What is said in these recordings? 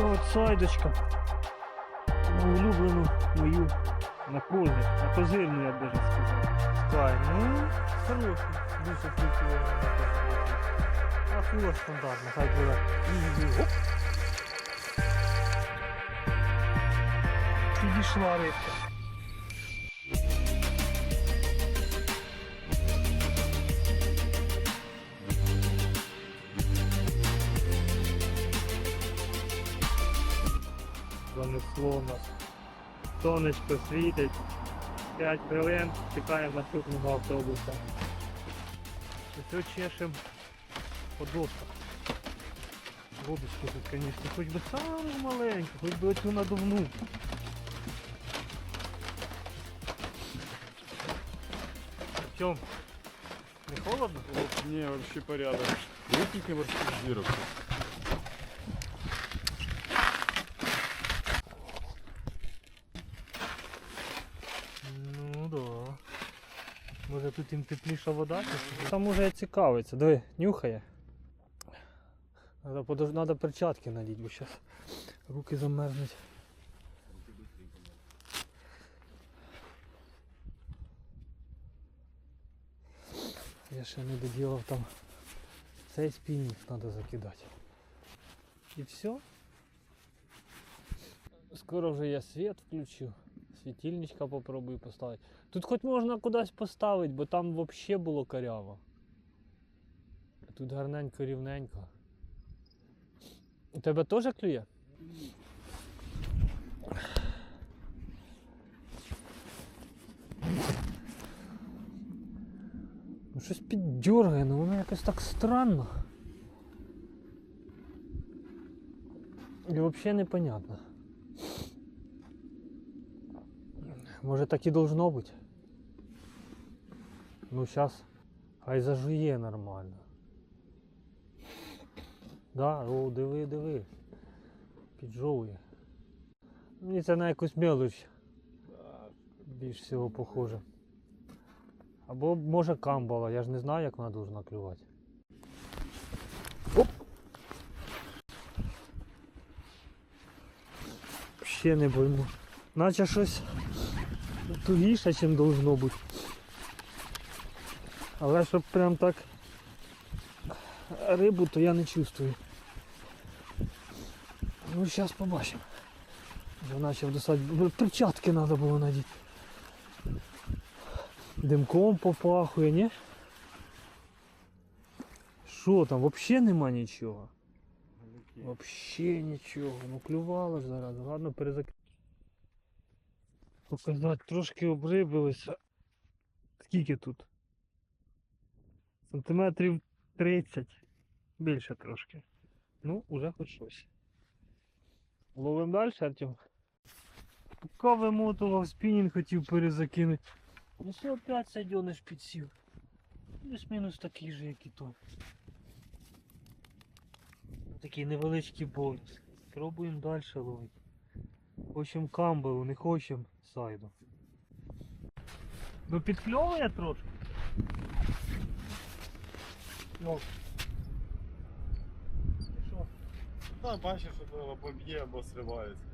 така от сайдочка. На улюблену мою на козир, на козирну, я б даже сказав. Скай, ну, хороший, дуже флюкує. А фула стандартна, хай буде. І- Оп. Підійшла рибка. Занесло нас. Сонечко світить. 5 хвилин, чекаємо наступного автобуса. Ось чешемо по досках. Водочки тут, звісно, хоч би саму маленьку, хоч би оцю надувну. Чом? Не холодно? Не, вообще порядок. Выкиньте морских жиров. Ну да. Може тут їм тепліша вода? Там уже цікавиться. Диви, нюхає. Надо, подож... Перчатки надіть, бо зараз руки замерзнуть. Я ще не доділав там цей спінінг треба закидати. І все. Скоро вже я світ включу. Світильничка попробую поставити. Тут хоч можна кудись поставити, бо там взагалі було коряво. А тут гарненько рівненько. У тебе теж клює? Ну щось піддергає, ну воно якось так странно. І взагалі непонятно. Може так і должно бути. Ну зараз хай зажує нормально. Да, о, диви, диви. Піджовує. Мені це на якусь мелоч більш всього похоже. Або може камбала, я ж не знаю, як вона должна клювати. Оп! Ще не пойму. Наче щось тугіше, чим должно бути. Але щоб прям так рибу, то я не чувствую. Ну зараз побачимо. Вже почав досать. Перчатки треба було надіти. Димком попахує, ні? Що там? Взагалі нема нічого. Вообще нічого. Ну клювало ж зараз. Ладно, перезак... Показати, трошки обрибилися. Скільки тут? Сантиметрів 30. Більше трошки. Ну, уже хоч щось. Ловим далі, Артем. Поки вимотував спінінг, хотів перезакинути. Ну все опять сайдениш підсів. Плюс-мінус такий же, як і той. Такий невеличкий бонус. Пробуємо далі ловити. Хочемо камбелу, не хочемо сайду. Ну підкльовує трошки. І Що? Та бачиш, що то або б'є, або сривається.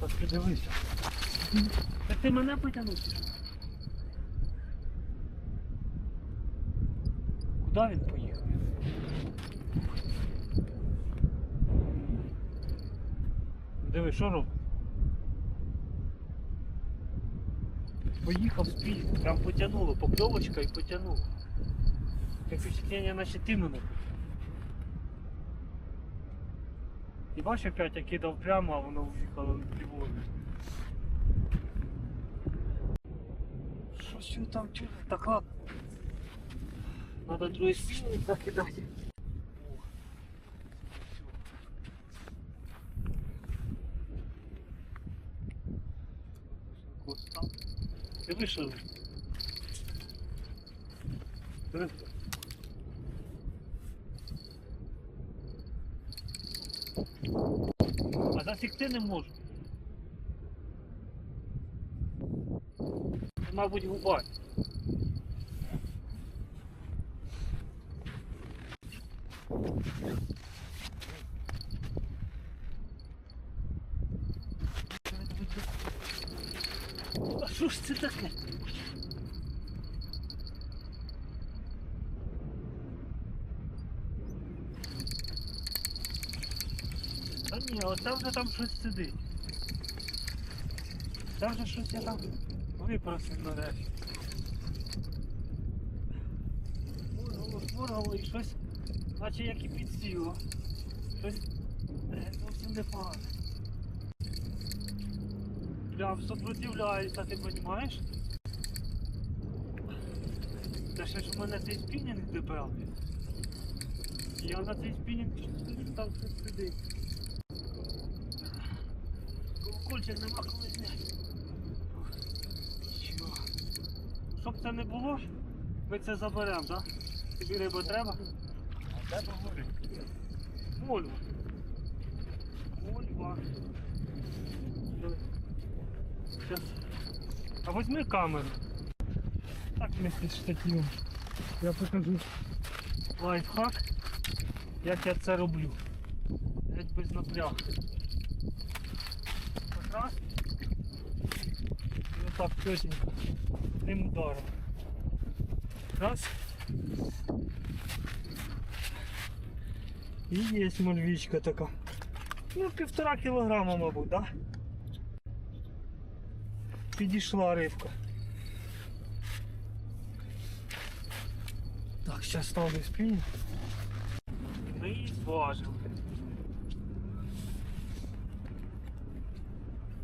Так ти дивися. Так ти мене потягнув? Куди він поїхав? Диви, що робить? Поїхав спіль, прям потягнуло, покльовочка і потягнуло. Таке впечатлення, наче ти мене. І бачиш, опять я кидав прямо, а воно в'їхало ліворуч. Що що там чого? Так ладно. Надо другий стільник закидати. Ти вийшов? А засікти не можу. Мабуть, губа. А що ж це таке? Та ні, там щось сидить. Вже щось я там випросив нарешті. Мургало, мургало і щось, наче як і підсіло. Щось е, зовсім непогане. Прям сопротивляється, ти розумієш? Та ще ж у мене цей спінінг дебелий. Я на цей спінінг там щось сидить. Колокольчик нема коли зняти. Що? Щоб це не було, ми це заберемо, так? Тобі риба треба? А де поговорить? Вольва. Вольва. А возьми камеру. Так вместе з штативом. Я покажу лайфхак, як я це роблю. Геть без напрягу. Раз. І отак тетенько. Тим ударом. Раз. І є мальвічка така. Ну, півтора кілограма, мабуть, да? Підійшла рибка. Так, зараз ставлю спінь. Ну і зважив.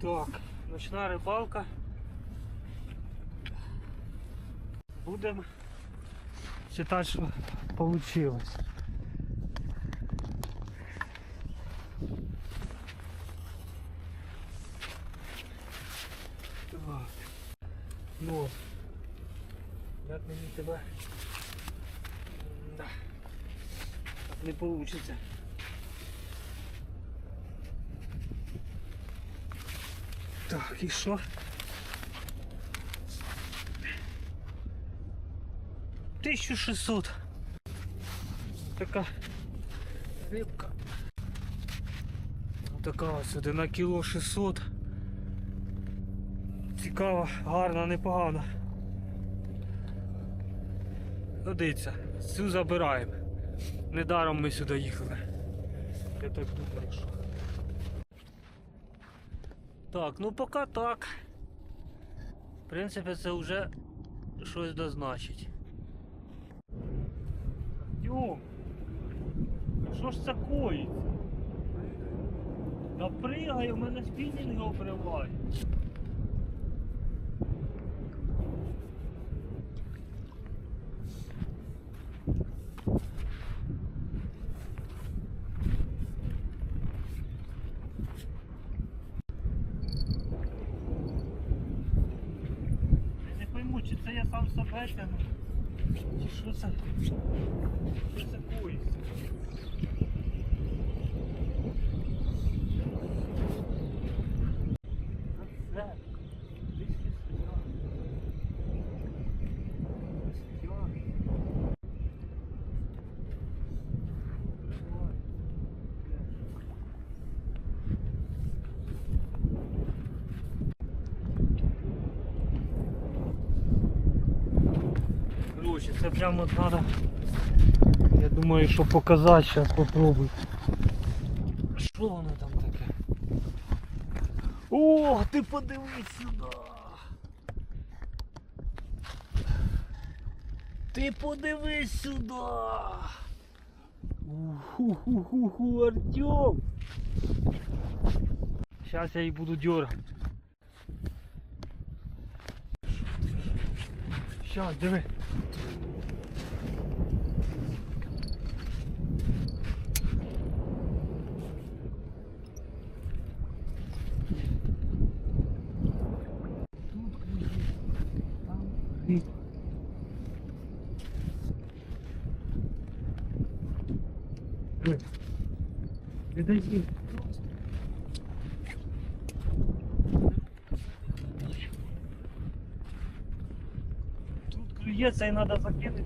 Так, ночна рибалка. Читати, що вийшло. Так. Ну, як мені тебе да. так не получится. Так, і що? Тисячу шістсот. Така рибка. Така ось сюди на кіло 600. Цікава, гарна, непогана. Ну дивіться, цю забираємо. Недаром ми сюди їхали. Я так думаю, що. Так, ну поки так. В принципі, це вже щось дозначить. Артем, що ж це коїться? Напригай, у мене спінінг обриває. Я не пойму, чи це я сам себе тягну, чи що це? Що це коїться? Це. Десь сюди. Сюди. Давай. Короче, це прямо треба. Я думаю, що показати, зараз попробую. Що воно там таке? О, ти подивись сюди! Ти подивись сюди! Уху-ху-ху-ху, Артем! Зараз я її буду дергати. Щас, диви. Відійди. Тут клюється і треба закинути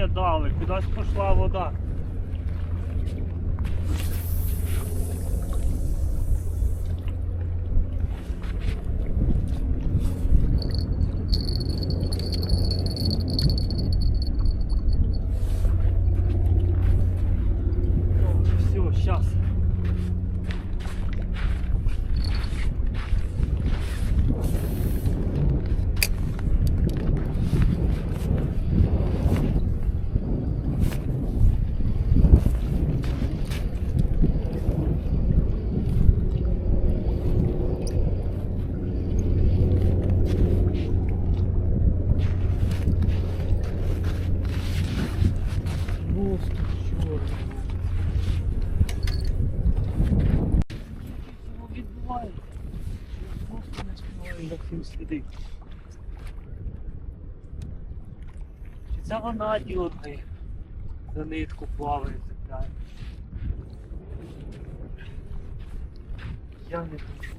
течення дали, кудись пішла вода. Все, сейчас. Просто чорт. Що відбувається? Я просто не співаю за цим сліди. Вона діодний за нитку плаває цепляє? Я не хочу.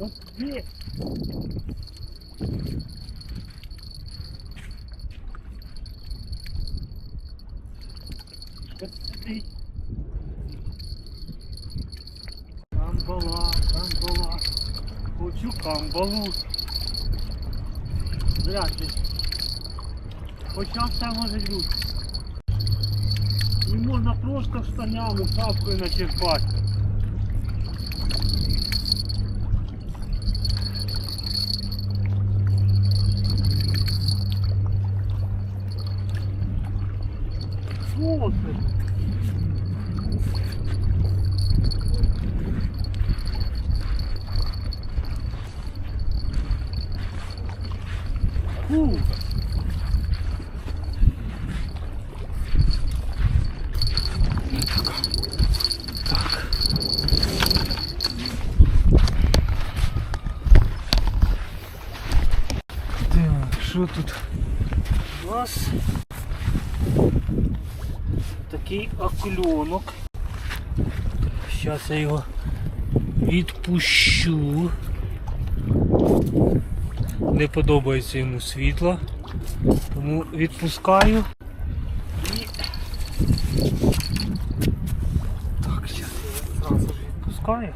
От є. От сидить. Камбала, камбала. Вряд ли. Хоча все може бути. І можна просто штанями, шапкою начерпати. Що це? Фу. Так, що тут у нас? Такий акульонок. Зараз я його відпущу. Не подобається йому світло, тому відпускаю. І... Так, зараз я одразу ж відпускаю.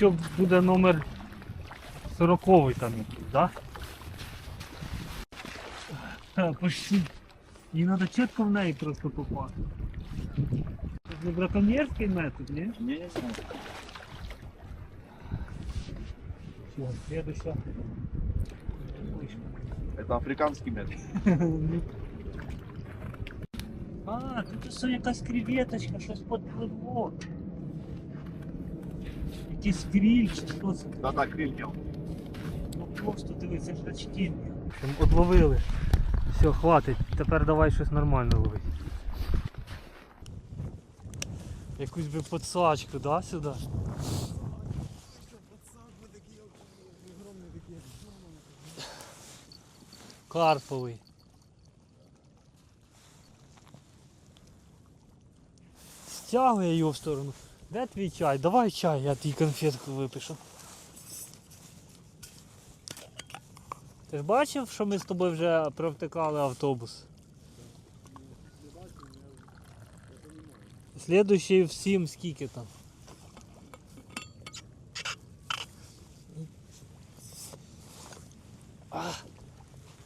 Це ключок буде номер 40 там якийсь, да? Ха, Почти. Їй треба чітко в неї просто попасти. Це не браконьєрський метод, ні? Я не знаю. Все, следующая. Вышка. Это африканский метод. А, тут усе якась креветочка, щось подпливло. Якийсь кріль чи що це? Да-да, криль не Ну просто дивися, ж очки. Одловили. Все, хватить. Тепер давай щось нормальне ловити. Якусь би подсачку, да, сюди? Карповий. Стягує його в сторону. Де твій чай? Давай чай, я тобі конфетку випишу. Ти ж бачив, що ми з тобою вже провтикали автобус? Слідуючий в 7 скільки там? А,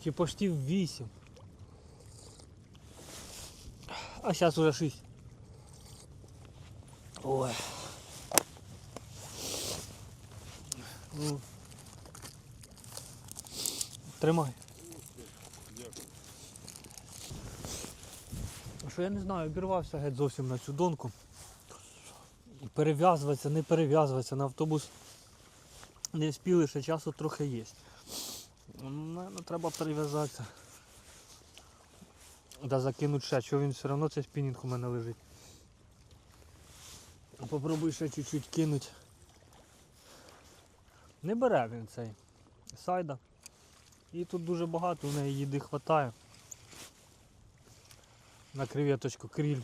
чи почти в 8. А зараз уже 6. Ой. Ну. Тримай. Що я не знаю, обірвався геть зовсім на цю донку. Перев'язуватися, не перев'язуватися на автобус. Не вспіли, ще часу трохи є. Ну, треба перев'язатися. Да закинуть ще, що він все одно цей спінінг у мене лежить. Попробуй ще чуть-чуть кинуть. Не бере він цей сайда. І тут дуже багато, у неї їди хватає. На креветочку кріль.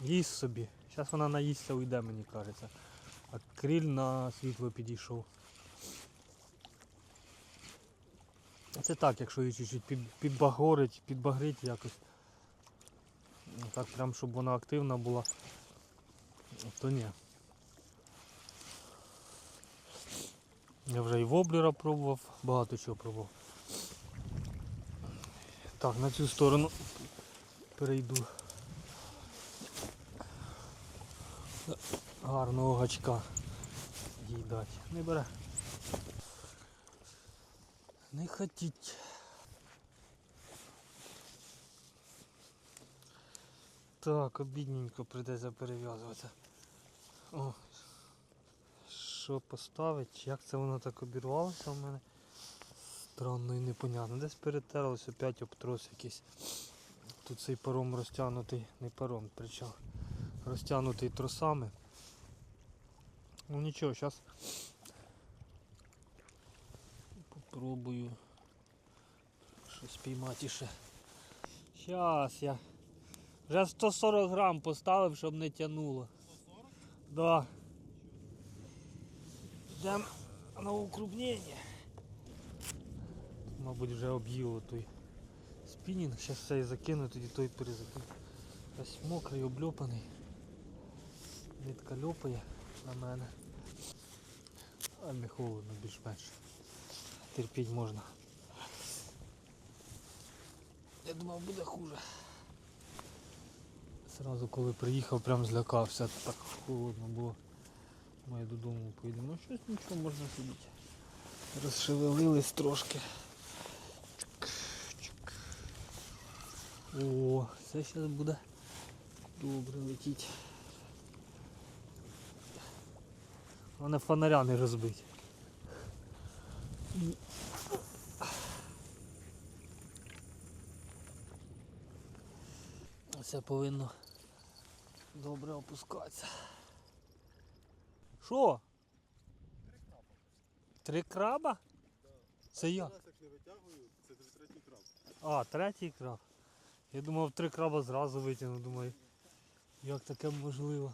Їсть собі. Зараз вона наїсться, уйде, мені кажеться. А кріль на світло підійшов. Це так, якщо її чуть-чуть підбагорить, підбагрить якось. Ну, Так прям, щоб вона активна була, то ні. Я вже і воблера пробував, багато чого пробував. Так, на цю сторону перейду. Гарного гачка їй дати. Не бере. Не хотіть. Так, обідненько прийдеться перев'язуватися. О, що поставити? Як це воно так обірвалося в мене? Странно і непонятно. Десь перетерлося опять обтрос якийсь. Тут цей паром розтягнутий, не паром, причем розтягнутий тросами. Ну нічого, зараз попробую щось піймати ще. Зараз я вже 140 грам поставив, щоб не тянуло. 140? Да. Йдемо на укрупнення. Мабуть вже об'їло той спінінг. Зараз цей закину, тоді той перезакину. Ось мокрий, обльопаний. Нитка льопає на мене. А не холодно більш-менш. Терпіть можна. Я думав буде хуже. Сразу коли приїхав, прям злякався, так холодно було. Ми додому поїдемо. Ну щось нічого можна сидіти. Розшевелились трошки. О, це зараз буде добре летіть. Вони фонаря не розбить. Це повинно добре опускатися. Що? Три краба? Це я. як не витягую, це третій краб. А, третій краб. Я думав три краба зразу витягну, думаю. Як таке можливо?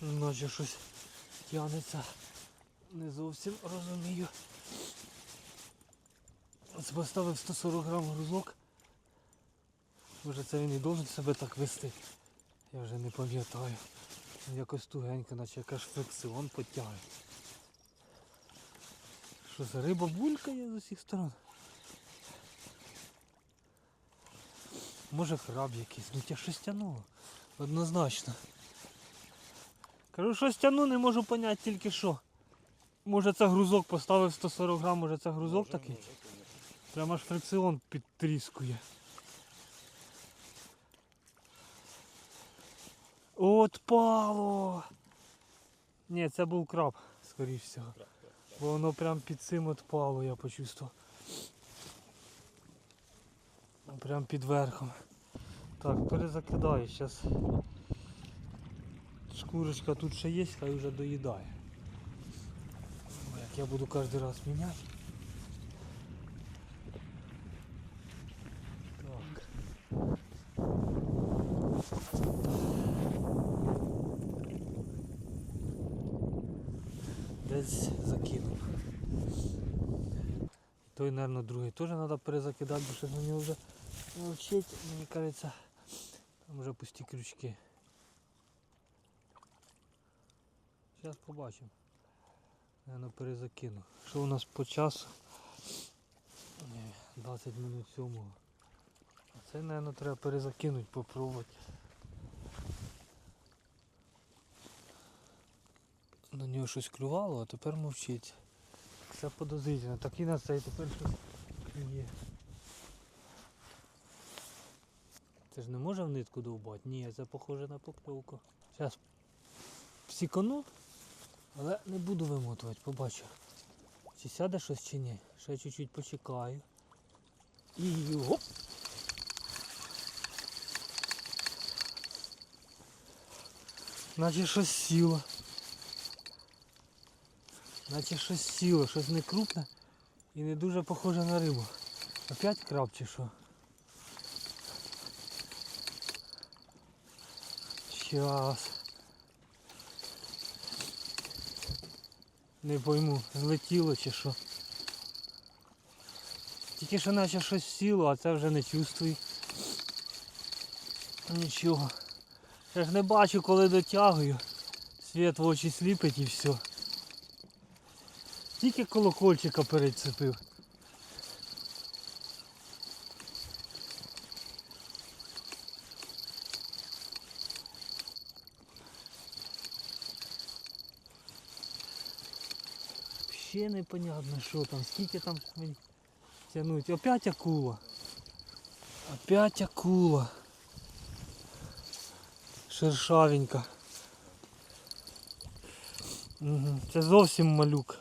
Наче щось тягнеться. Не зовсім розумію. Поставив 140 грам грузок. Може це він і должен себе так вести. Я вже не пам'ятаю. Якось тугенько, наче якась фрикціон потягає. Що за риба булькає з усіх сторон? Може краб якийсь, ну тя щось тянуло. Однозначно. Кажу, щось тяну, не можу поняти тільки що. Може це грузок поставив 140 грам, може це грузок такий? Прямо аж фрикціон підтріскує. Отпало! Ні, це був краб, скоріш всього. Бо воно прям під цим отпало, я почувствував. Прям під верхом. Так, перезакидаю зараз. Шкурочка тут ще є, хай вже доїдає. Я буду кожен раз. Так. Десь закинув. Той, мабуть, другий теж треба перезакидати, бо щось на нього вже мовчить, мені кажеться, там вже пусті крючки. Зараз побачимо. Наверно, перезакину. Що у нас по часу? 20 минут сьомого. А це, мабуть, треба перезакинути, попробувати. На нього щось клювало, а тепер мовчить. Це подозрительно. Так і на цей тепер щось клює. Це ж не може в нитку довбати? Ні, це похоже на покльовку. Зараз псікану, але не буду вимотувати, побачу. Чи сяде щось чи ні. Ще чуть-чуть почекаю. І гоп! Наче щось сіло. Наче щось сіло, щось не крупне і не дуже похоже на рибу. Опять краб чи що? Щас. Не пойму, злетіло чи що. Тільки що наче щось сіло, а це вже не чувствую. Нічого. Я ж не бачу, коли дотягую. Світ в очі сліпить і все. Тільки колокольчика перецепив. Ще непонятно, що там, скільки там мені тягнуть. Опять акула. Опять акула. Шершавенька. Угу. Це зовсім малюк.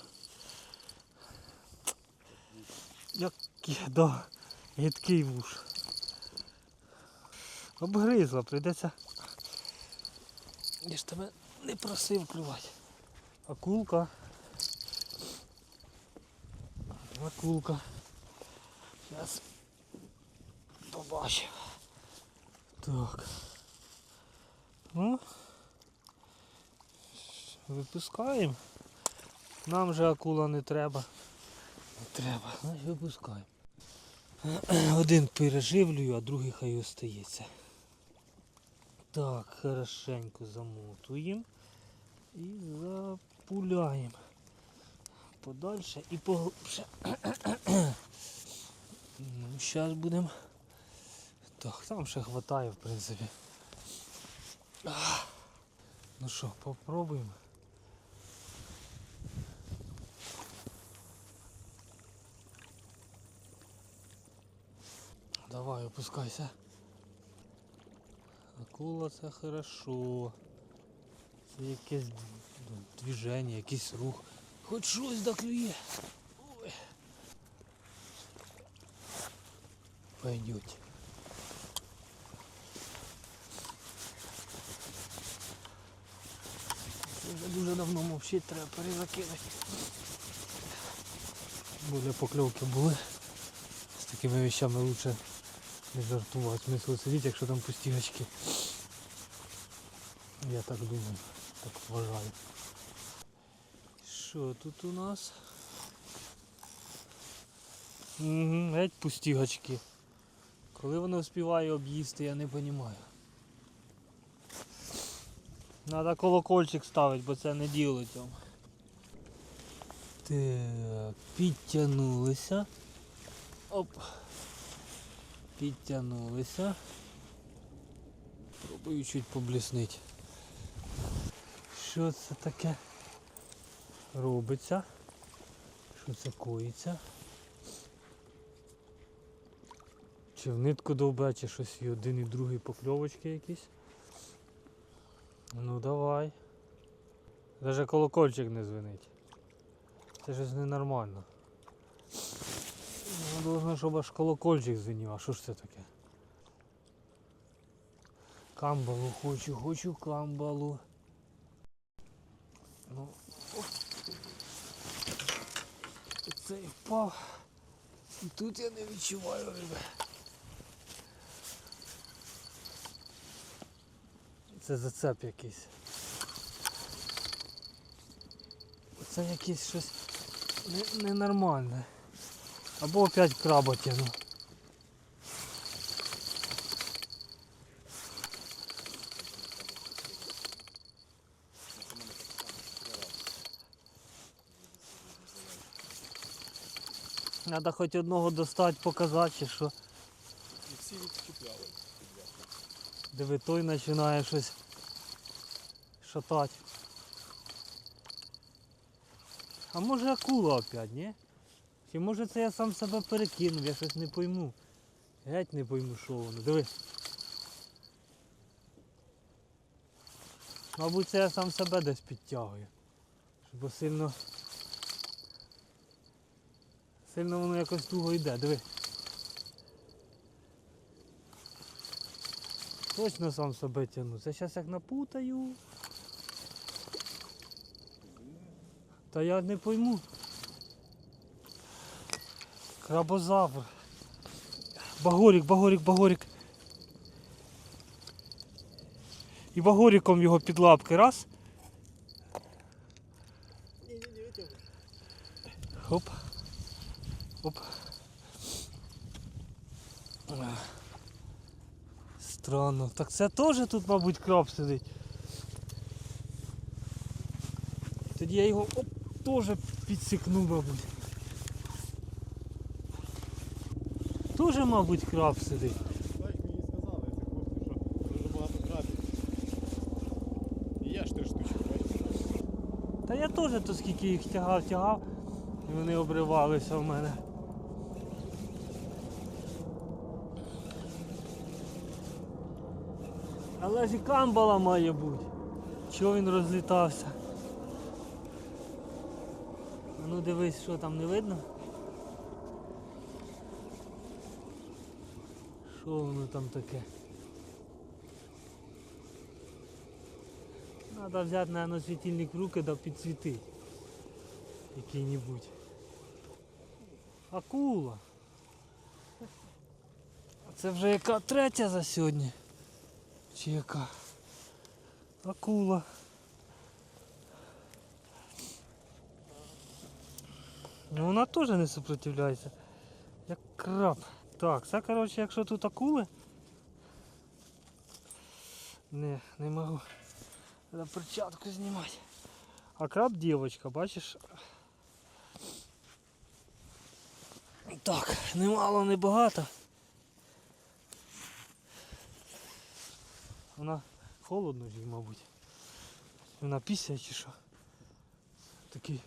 Який, да, гидкий вуш. Обгризла, прийдеться. Я ж тебе не просив клювати. Акулка. Акулка. Зараз побачив. Так. Ну. Випускаємо. Нам же акула не треба. Не треба, значить випускаємо. Один переживлюю, а другий хай остається. Так, хорошенько замотуємо і запуляємо. Подальше і поглибше. Ну, зараз будемо. Так, там ще хватає, в принципі. Ну що, попробуємо. Давай, опускайся. Акула це хорошо. Це якесь ну, движення, якийсь рух. Хоч щось доклює. Ой. Пойдуть. Дуже давно мовчить, треба перезакинути. Були покльовки були. З такими вещами лучше не жартувати. Смисл сидіти, якщо там пусті. Я так думаю, так вважаю. Що тут у нас? Угу, геть пусті гачки. Коли воно вспіває об'їсти, я не розумію. Треба колокольчик ставити, бо це не діло цьому. Так, підтягнулися. Оп. Підтягнулися. Пробую чуть побліснити. Що це таке робиться? Що це коїться? Чи в нитку довбе, чи щось і один і другий покльовочки якісь. Ну давай. Даже колокольчик не звенить. Це щось ненормально. Ну, должно, щоб аж колокольчик звенів. А що ж це таке? Камбалу хочу, хочу камбалу. Ну, оп. Цей впав. І тут я не відчуваю риби. Це зацеп якийсь. Це якесь щось ненормальне. Або опять краба тяну. Треба хоч одного достати, показати, чи що. І всі відчіпляли. Диви, той починає щось шатати. А може акула опять, ні? Чи може це я сам себе перекинув, я щось не пойму. Геть не пойму, що воно. Диви. Мабуть, це я сам себе десь підтягую. Бо сильно. Сильно воно якось туго йде, диви. Точно сам себе тягну. Це зараз як напутаю. Та я не пойму. Крабозавр. Багорік, багорік, багорік. І багоріком його під лапки. Раз. Странно. Так це теж тут, мабуть, краб сидить. Тоді я його оп, теж підсікну, мабуть. Тоже, мабуть, краб сидить. Так мені сказали, ці хлопці, що дуже багато крабів. І я ж три штучки. Та я теж то скільки їх тягав, тягав, і вони обривалися в мене. Але ж і камбала має бути. Чого він розлітався? Ну дивись, що там не видно. Що воно там таке? Треба взяти, наверное, світильник в руки да підсвітити. Який-небудь. Акула. А Це вже яка третя за сьогодні. Чи яка? Акула. Ну вона теж не сопротивляється. Як краб. Так, це коротше, якщо тут акули. Не, не можу. Перчатку знімати. А краб дівчинка, бачиш? Так, немало, не багато. Вона холодно ж їй, мабуть. Вона після чи що. Такий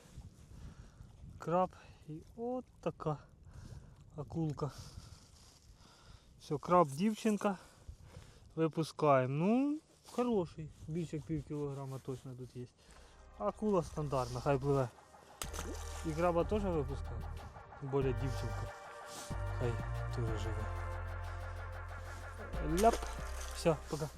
краб і от така акулка. Все, краб дівчинка. Випускаємо. Ну, хороший. Більше як пів кілограма точно тут є. А акула стандартна, хай пливе. І краба теж випускає. Тим більше дівчинка. Хай теж живе. Ляп. Все, пока.